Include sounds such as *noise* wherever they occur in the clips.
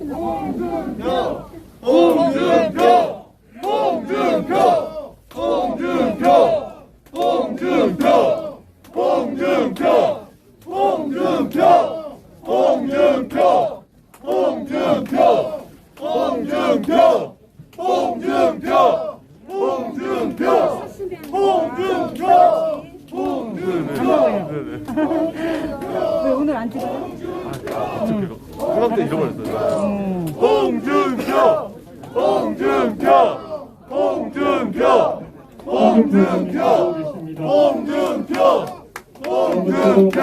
홍준표! 홍준표! 홍준표! 홍준표! 홍준표! 홍준표! 홍준표! 홍준표! 홍준표! 홍준표! 홍준표! 홍준표! 홍준표! 왜 오늘 안 찍어요? 생각도 잃어버렸어요. 홍준표! 홍준표! 홍준표! 홍준표! 홍준표! 홍준표!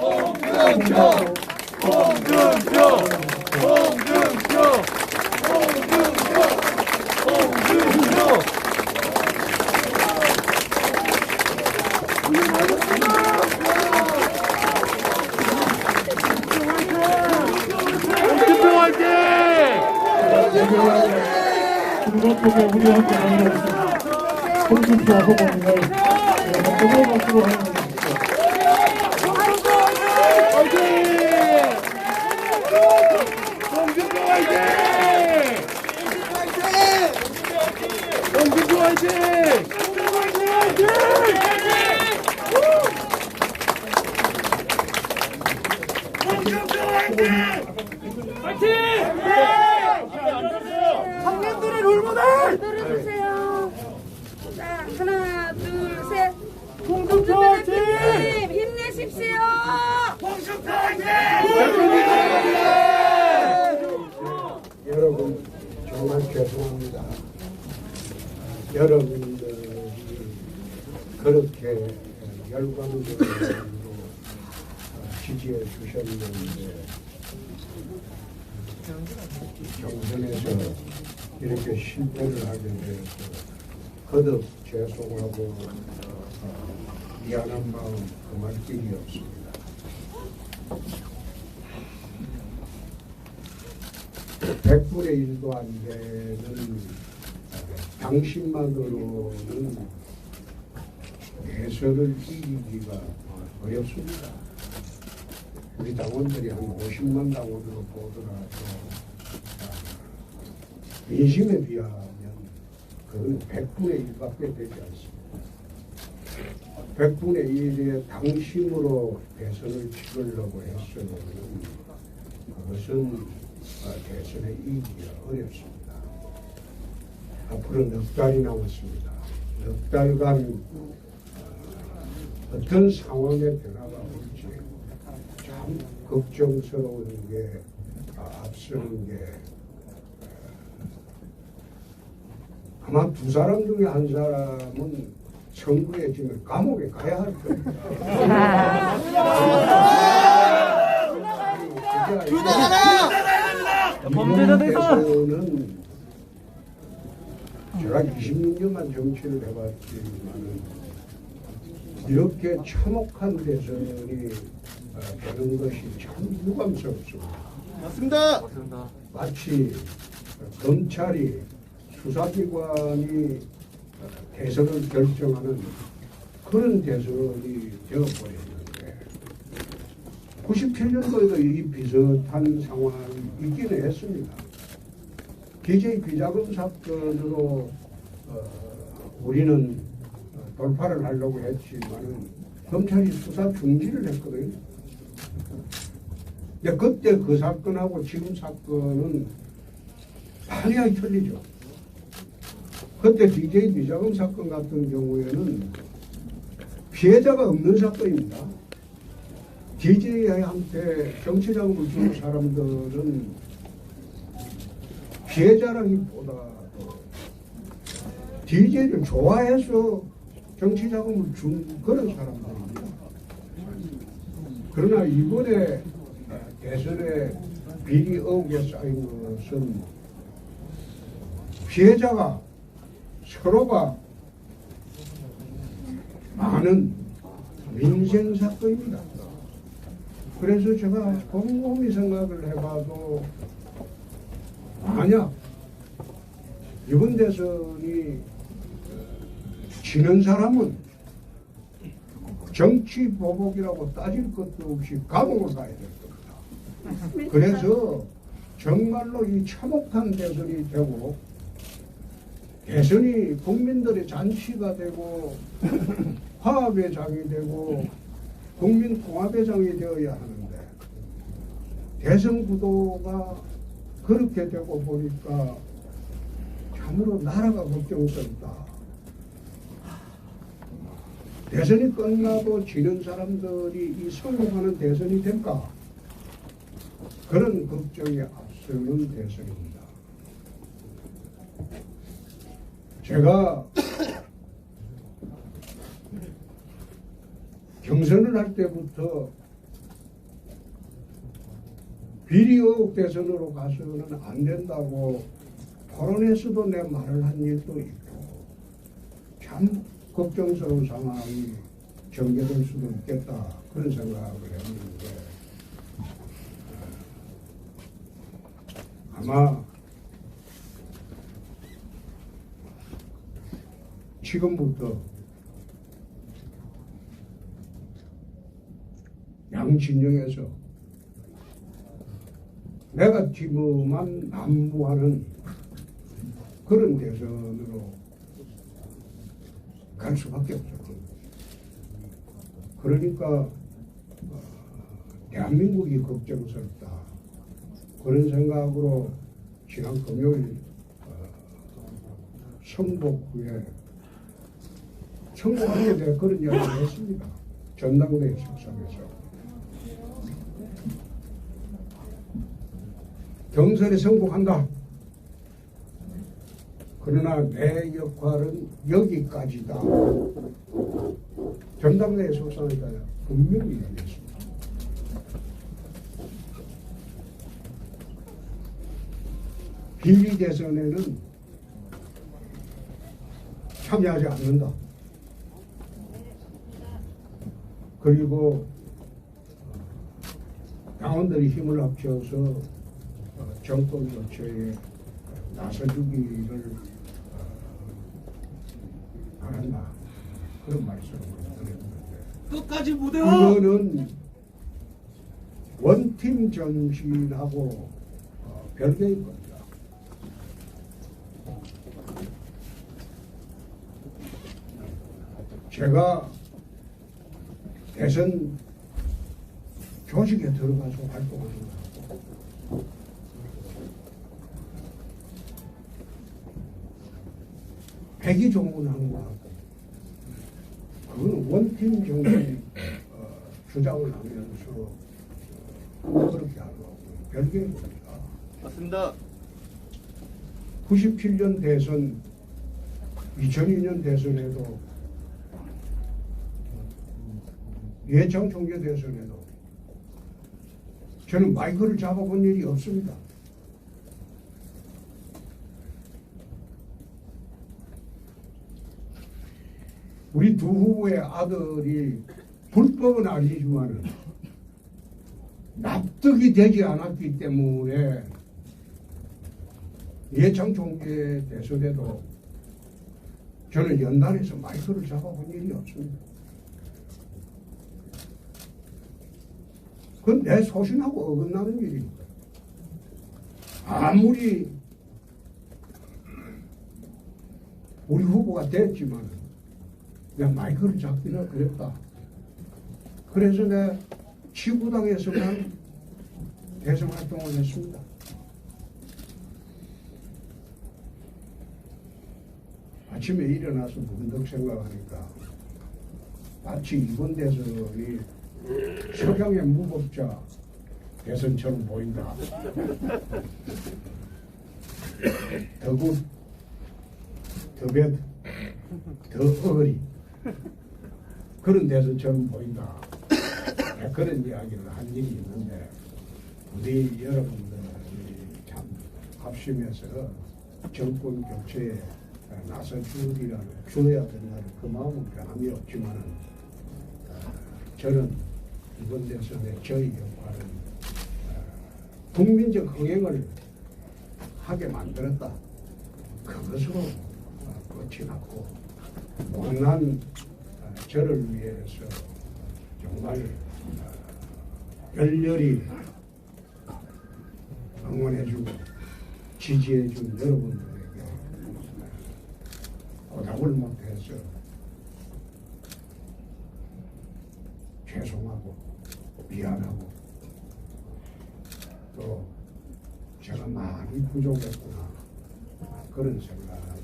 홍준표! 홍준표 화이팅! 청년들의 롤모델! 들어주세요. 자, 하나, 둘, 셋. 홍준표 대표님 힘내십시오. 여러분 정말 죄송합니다. 여러분들이 그렇게 열광적으로 지지해 주셨는데 경선에서 이렇게 실패를 하게 되어서 거듭 죄송하고 어, 미안한 마음 그말 길이 없습니다. 백분의 일도 안 되는 당신만으로는 대선을 이기기가 어렵습니다. 우리 당원들이 한 50만 당원으로 보더라도 민심에 비하면 그건 100분의 1밖에 되지 않습니다. 100분의 1의 당심으로 대선을 치르려고 했으면 그것은 어, 대선에 이기기가 어렵습니다. 앞으로 넉 달이 남았습니다. 넉 달간 어, 어떤 상황의 변화가 올지 참 걱정스러운 게 아, 앞서는 게 어, 아마 두 사람 중에 한 사람은 선거에 지금 감옥에 가야 할 겁니다. 범죄자들은 제가 26년간 정치를 해봤지만은 이렇게 참혹한 대선이 어, 되는 것이 참 유감스럽습니다. 맞습니다. 마치 검찰이 수사기관이 어, 대선을 결정하는 그런 대선이 되어버렸는데 97년도에도 이 비슷한 상황이 있기는 했습니다. DJ 비자금 사건으로 어, 우리는 어, 돌파를 하려고 했지만은 검찰이 수사 중지를 했거든요. 근데 그때 그 사건하고 지금 사건은 판이하게 틀리죠. 그때 DJ 비자금 사건 같은 경우에는 피해자가 없는 사건입니다. DJ한테 정치자금을 주는 사람들은 피해자라기보다도 DJ를 좋아해서 정치 자금을 준 그런 사람들입니다. 그러나 이번에 대선에 비리 의혹에 쌓인 것은 피해자가 서로가 많은 민생 사건입니다. 그래서 제가 곰곰이 생각을 해봐도 만약 이번 대선이 지는 사람은 정치 보복이라고 따질 것도 없이 감옥을 가야 될 겁니다. 그래서 정말로 이 참혹한 대선이 되고 대선이 국민들의 잔치가 되고 *laughs* 화합의 장이 되고 국민 통합의 장이 되어야 하는데 대선 구도가 그렇게 되고 보니까 참으로 나라가 걱정스럽다. 대선이 끝나도 지는 사람들이 이 성공하는 대선이 될까? 그런 걱정이 앞서는 대선입니다. 제가 경선을 할 때부터 비리 의혹 대선으로 가서는 안 된다고 토론에서도 내 말을 한 일도 있고 참 걱정스러운 상황이 전개될 수도 있겠다. 그런 생각을 했는데 아마 지금부터 양 진영에서 네가티브만 난무하는 그런 대선으로 갈 수밖에 없죠. 그러니까 어, 대한민국이 걱정스럽다. 그런 생각으로 지난 금요일 어, 선복 후에 선거하게 돼 그런 이야기를 했습니다. 전당대회 식상에서. 경선에 성공한다. 그러나 내 역할은 여기까지다. 전당대회 속상에다 분명히 얘기했습니다. 비리 대선에는 참여하지 않는다. 그리고 당원들이 힘을 합쳐서 어, 정권 교체에 나서주기를 어, 바란다. 그런 말씀을 드렸는데 끝까지 무대와 이거는 원팀 정신하고 어, 별개인 겁니다. 제가 대선 조직에 들어가서 활동하는 거고 회기 종문하는 거하고 그거는 원팀 정신 어, 주장을 하면서 어, 그렇게 하는 거고 별개인 겁니다. 맞습니다. 97년 대선, 2002년 대선에도 예청 총재 대선에도 저는 마이크를 잡아본 일이 없습니다. 우리 두 후보의 아들이 불법은 아니지만은 납득이 되지 않았기 때문에 예청 총재 대선에도 저는 연단에서 마이크를 잡아본 일이 없습니다. 그건 내 소신하고 어긋나는 일입니다. 아무리 우리 후보가 됐지만 내가 마이크를 잡기는 그랬다. 그래서 내가 지구당에서만 대선 활동을 했습니다. 아침에 일어나서 문득 생각하니까 마치 이번 대선이 석양의 무법자 대선처럼 보인다. 더굿, 더뱃, 더 어거리 *laughs* 그런 대선처럼 보인다. 네, 그런 이야기를 한 일이 있는데 우리 여러분들이 참 합심해서 정권 교체에 나서 주리라는 주어야 된다는 그 마음은 변함이 없지만은 어, 저는 이번 대선에 저희 역할은 어, 국민적 흥행을 하게 만들었다. 그것으로 어, 끝이 났고 어, 저를 위해서 정말 어, 열렬히 응원해주고 지지해준 여러분들에게 보답을 못해서 죄송하고 미안하고 또 제가 많이 부족했구나. 그런 생각을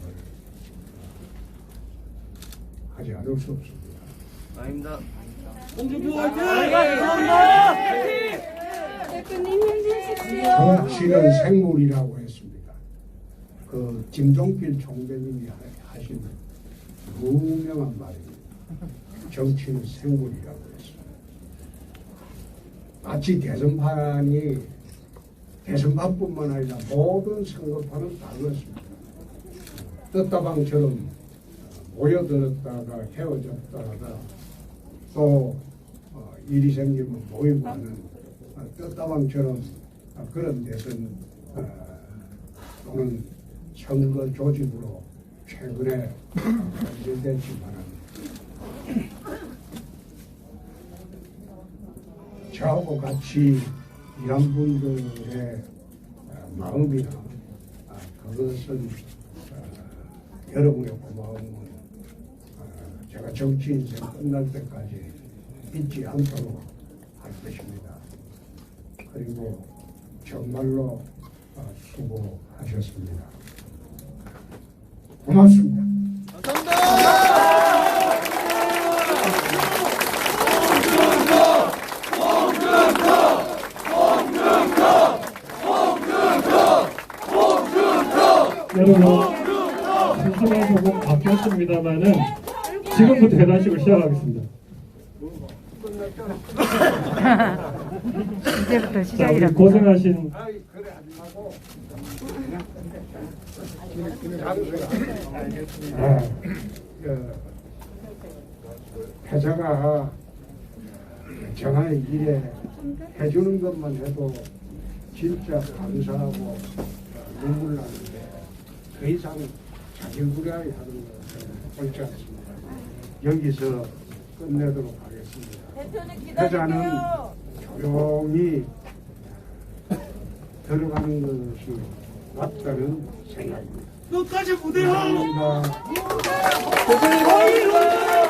하지 않을 수 없습니다. 아닙니다. 대표님 힘내십시오. 정치는 생물이라고 했습니다. 그 김종필 총재님이 하- 하신 유명한 말입니다. 정치는 생물이라고 했습니다. 마치 대선판이 대선판뿐만 아니라 모든 선거판은 다 그렇습니다. 뜻다방처럼 모여들었다가 헤어졌다가 또 어, 일이 생기면 모이고 하는 어, 뜻다방처럼 어, 그런 데선 어, 또는 선거 조직으로 최근에 발전됐지만 저하고 같이 일한 분들의 어, 마음이나 아, 그것은 어, 여러분의 고마움은 어, 제가 정치 인생 끝날 때까지 잊지 않도록 할 것입니다. 그리고 정말로 어, 수고하셨습니다. 고맙습니다. 여러분 순서가 조금 바뀌었습니다만은 지금부터 회단식을 시작하겠습니다. 이제부터 자, 우리 시작이랍니다. 고생하신 아, 그, 회사가 정한 일에 해주는 것만 해도 진짜 감사하고 어, 눈물 나는데 더 이상 자질구레하게 하는 것은 옳지 않습니다. 여기서 끝내도록 하겠습니다. 대표님 회사는 조용히 들어가는 것이 맞다는 생각입니다. 끝까지 무대로 감사합니다.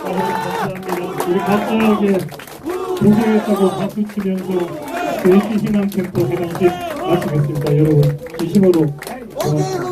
감사합니다. 우리 각자에게 고생했다고 박수 치면서 대시 희망 캠프 회장식 마치겠습니다. 여러분 진심으로 고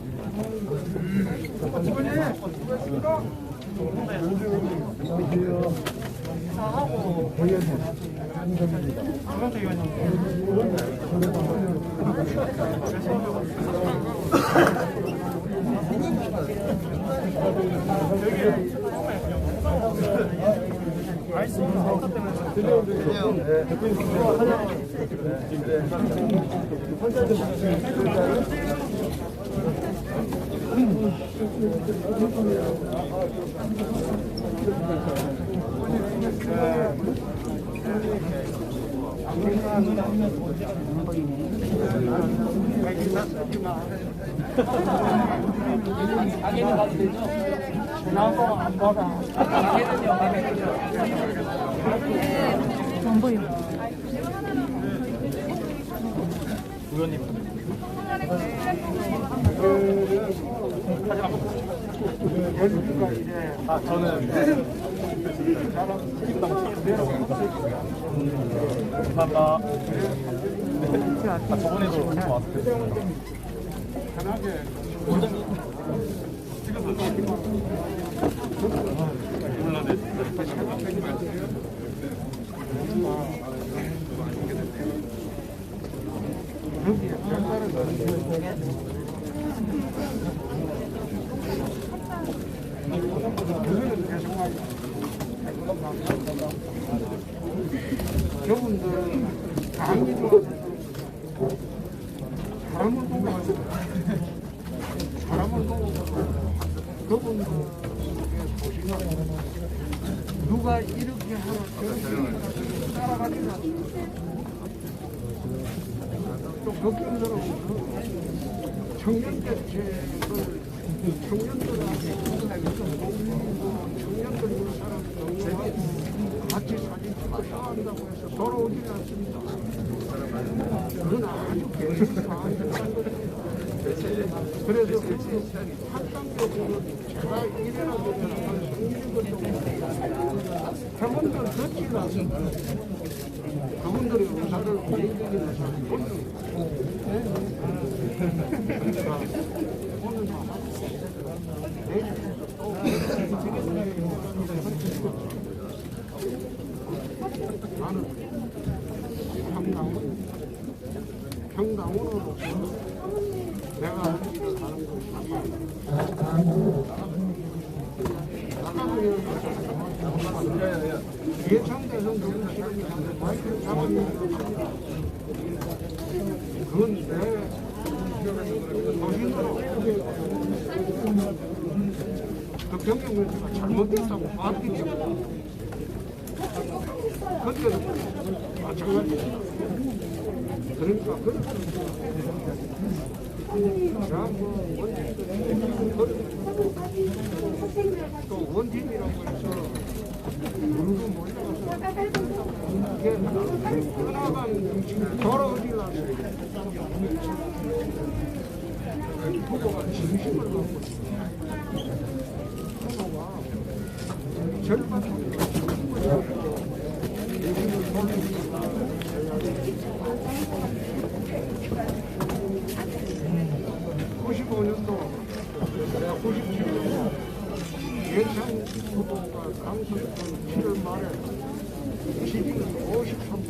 안녕하세요. 안 보여요 우연님 하지 마 아 저는 감사합니다. 아 저번에도 왔어요. 편하게 지금 몰라 내 생각 빼지 그분들 보시면 누가 이렇게 하나 저렇게 따라가지는 않습니다. 또 걱정스러운 건 청년 대책을 청년들한테 청년들 사람들 같이 사진 찍어야 한다고 해서 돌아오지 않습니다. 그건 아주 개인적인 사안이라는 거죠. 그래서 한단적으로 제가 이래라고 생기는 것도 그분들 듣지 않습니다. 그분들의 의사를 얘기하는 사람이 그러니까 오늘 나는 평당은 그건 내 거신으로 그 경영을 제가 잘못했다고 봤기 때문에 그때는 마찬가지입니다. 그러니까 그런 또 원팀이라고 해서 물고 몰려가서 이게 떠나간 돌아오질 않아요. 후보가 진심을 갖고 있어요. 후보가 절반 정도가 진심을 갖고 예심을 보내니까 95년도, 97년도 예찬 후보가 당선된 7월 말에 지지율 53%,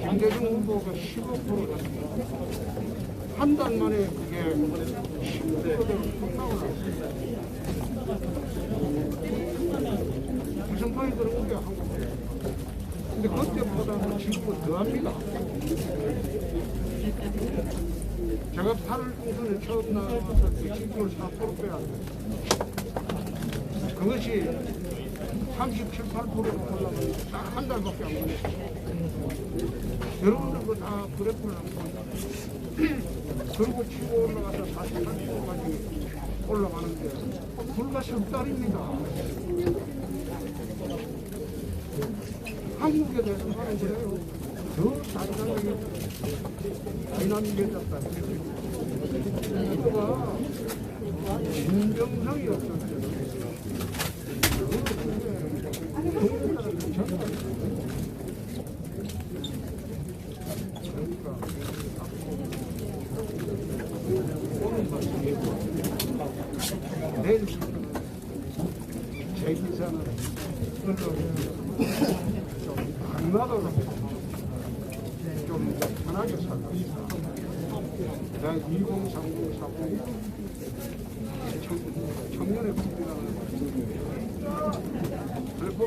김대중 후보가 15%였습니다. 한 달 만에 그게 15%대로 뚝 나올랐습니다. 무슨 파이 그런 게 한국 근데 지금은 더합니다. 제가 8월 중순에 처음 나와서 그4% 빼야 돼요. 그것이 37, 8%로 올라가면 딱한 달밖에 안 걸렸어요. 여러분들도 다 그래프를 한번 들고 치고 올라가서 48%까지 올라가는데 불과 석 달입니다. 한국에 대해서 말은 그래요. 더 단단하게 다이나믹해졌다. 이거가 진정성이 없었어요.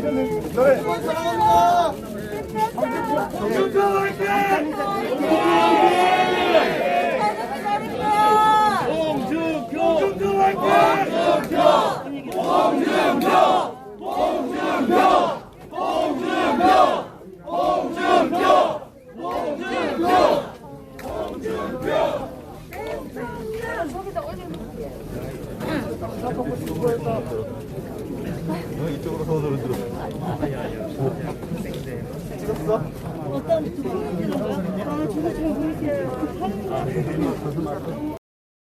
홍준표! 홍준표! 홍준표! 홍준표! America.